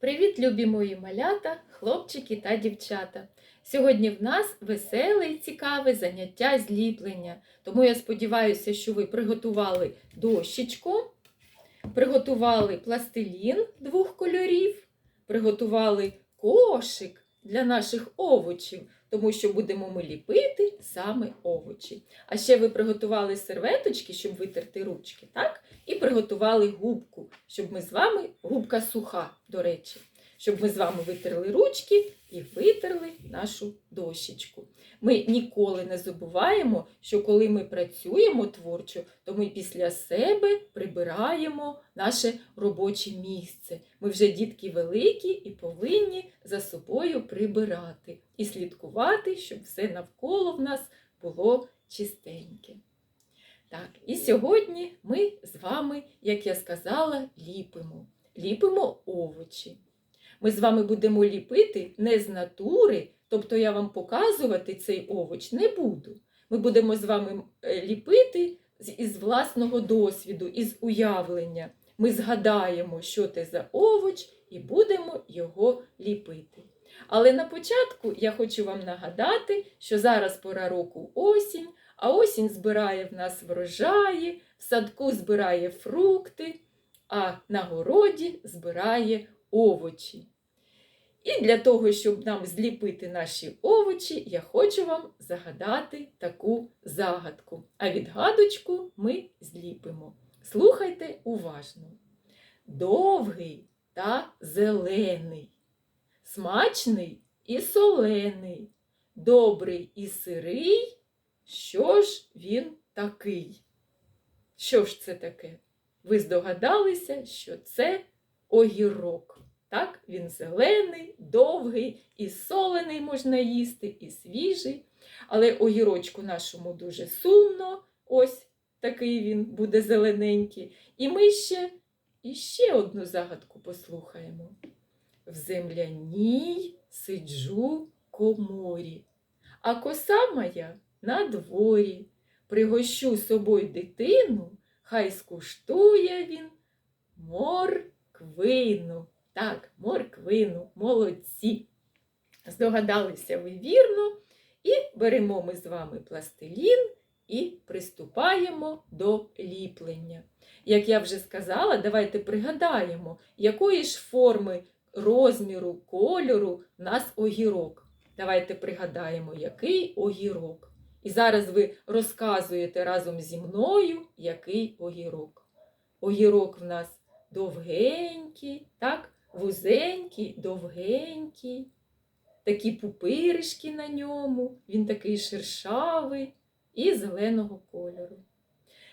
Привіт, любі мої малята, хлопчики та дівчата! Сьогодні в нас веселе і цікаве заняття зліплення. Тому я сподіваюся, що ви приготували дощечку, приготували пластилін двох кольорів, приготували кошик для наших овочів, тому що будемо ми ліпити саме овочі. А ще ви приготували серветочки, щоб витерти ручки, так? І приготували губку, щоб ми з вами, губка суха, до речі, щоб ми з вами витерли ручки і витерли нашу дощечку. Ми ніколи не забуваємо, що коли ми працюємо творчо, то ми після себе прибираємо наше робоче місце. Ми вже дітки великі і повинні за собою прибирати і слідкувати, щоб все навколо в нас було чистеньке. Так, і сьогодні ми з вами, як я сказала, ліпимо. Ліпимо овочі. Ми з вами будемо ліпити не з натури, тобто я вам показувати цей овоч не буду. Ми будемо з вами е, ліпити із власного досвіду, із уявлення. Ми згадаємо, що це за овоч, і будемо його ліпити. Але на початку я хочу вам нагадати, що зараз пора року осінь, а осінь збирає в нас врожаї, в садку збирає фрукти, а на городі збирає овочі. І для того, щоб нам зліпити наші овочі, я хочу вам загадати таку загадку. А відгадочку ми зліпимо. Слухайте уважно. Довгий та зелений, смачний і солений, добрий і сирий. Що ж він такий? Що ж це таке? Ви здогадалися, що це огірок. Так, він зелений, довгий, і солений можна їсти, і свіжий. Але огірочку нашому дуже сумно. Ось такий він буде зелененький. І ми ще іще одну загадку послухаємо. В земляній сиджу коморі, а коса моя на дворі. Пригощу собою дитину, хай скуштує він морквину. Так, морквину, молодці. Здогадалися ви вірно. І беремо ми з вами пластилін і приступаємо до ліплення. Як я вже сказала, давайте пригадаємо, якої ж форми розміру, кольору в нас огірок. Давайте пригадаємо, який огірок. І зараз ви розказуєте разом зі мною, який огірок. Огірок в нас довгенький, так? вузенький, довгенький, такі пупиришки на ньому, він такий шершавий і зеленого кольору.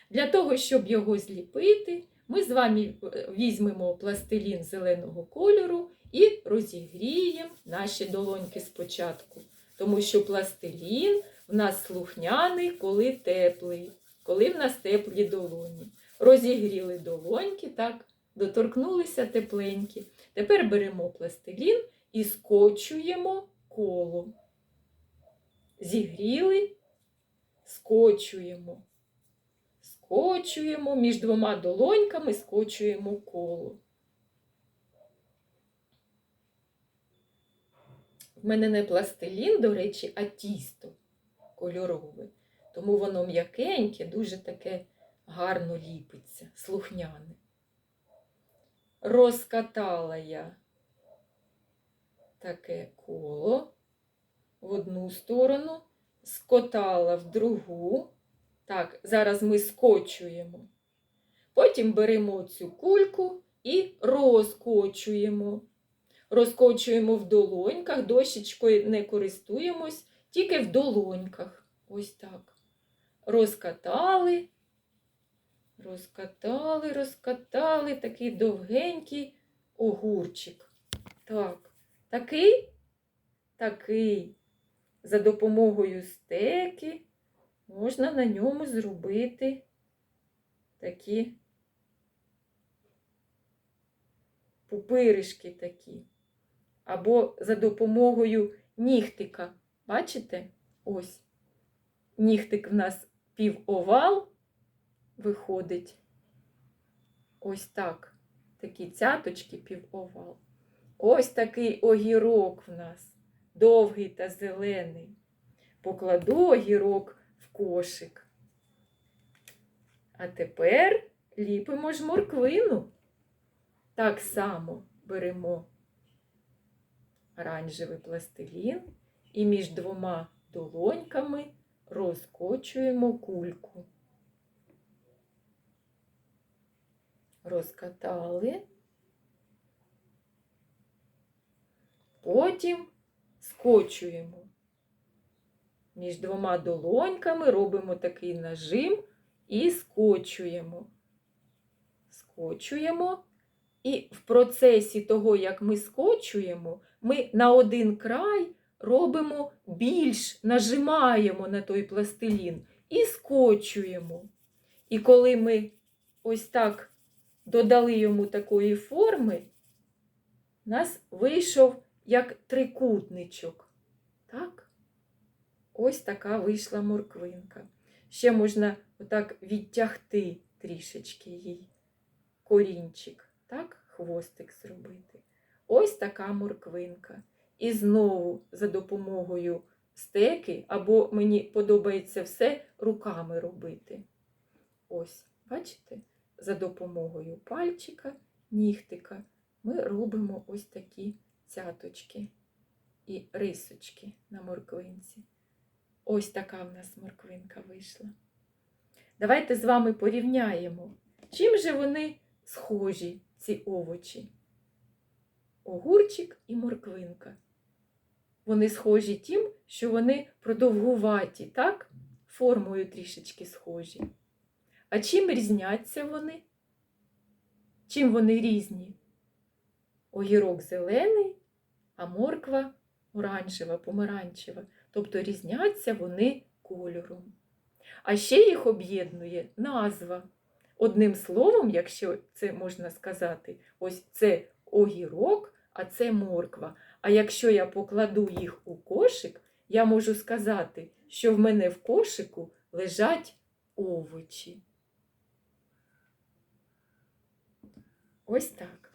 Для того, щоб його зліпити, ми з вами е, візьмемо пластилін зеленого кольору і розігріємо наші долоньки спочатку. Тому що пластилін в нас слухняний, коли теплий, коли в нас теплі долоні. Розігріли долоньки, так, доторкнулися тепленькі. Тепер беремо пластилін і скочуємо коло. Зігріли, скочуємо. Скочуємо між двома долоньками, скочуємо коло. В мене не пластилін, до речі, а тісто кольорове. Тому воно м'якеньке, дуже таке гарно ліпиться, слухняне. Розкатала я таке коло в одну сторону, скотала в другу. Так, зараз ми скочуємо. Потім беремо цю кульку і розкочуємо. Розкочуємо в долоньках, дощечкою не користуємось, тільки в долоньках. Ось так. Розкатали, розкатали, розкатали такий довгенький огурчик. Так, такий, такий. За допомогою стеки можна на ньому зробити такі пупиришки такі. Або за допомогою нігтика. Бачите? Ось. Нігтик в нас півовал виходить. Ось так. Такі цяточки півовал. Ось такий огірок в нас, довгий та зелений. Покладу огірок в кошик. А тепер ліпимо ж морквину. Так само беремо оранжевий пластилін і між двома долоньками розкочуємо кульку. Розкатали. Потім скочуємо. Між двома долоньками робимо такий нажим і скочуємо. Скочуємо. І в процесі того, як ми скочуємо, ми на один край робимо більш, нажимаємо на той пластилін і скочуємо. І коли ми ось так додали йому такої форми, у нас вийшов як трикутничок. Так? Ось така вийшла морквинка. Ще можна отак відтягти трішечки їй корінчик, так? хвостик зробити. Ось така морквинка. І знову за допомогою стеки, або мені подобається все руками робити. Ось, бачите, за допомогою пальчика, нігтика ми робимо ось такі цяточки і рисочки на морквинці. Ось така в нас морквинка вийшла. Давайте з вами порівняємо, чим же вони схожі, ці овочі. Огурчик і морквинка. Вони схожі тим, що вони продовгуваті, так? Формою трішечки схожі. А чим різняться вони? Чим вони різні? Огірок зелений, а морква оранжева, помаранчева. Тобто різняться вони кольором. А ще їх об'єднує назва. Одним словом, якщо це можна сказати, ось це огірок, а це морква. А якщо я покладу їх у кошик, я можу сказати, що в мене в кошику лежать овочі. Ось так.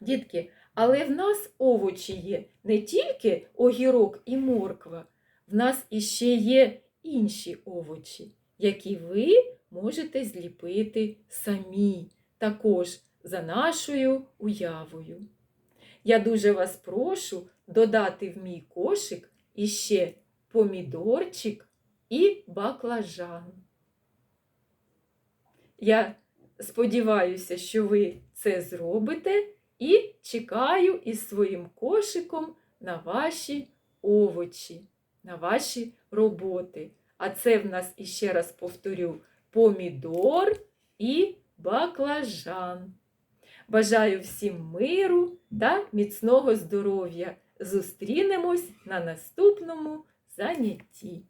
Дітки, але в нас овочі є не тільки огірок і морква, в нас іще є інші овочі, які ви можете зліпити самі, також за нашою уявою. Я дуже вас прошу додати в мій кошик іще помідорчик і баклажан. Я сподіваюся, що ви це зробите і чекаю із своїм кошиком на ваші овочі, на ваші роботи. А це в нас, іще раз повторю, помідор і баклажан. Бажаю всім миру та міцного здоров'я. Зустрінемось на наступному занятті.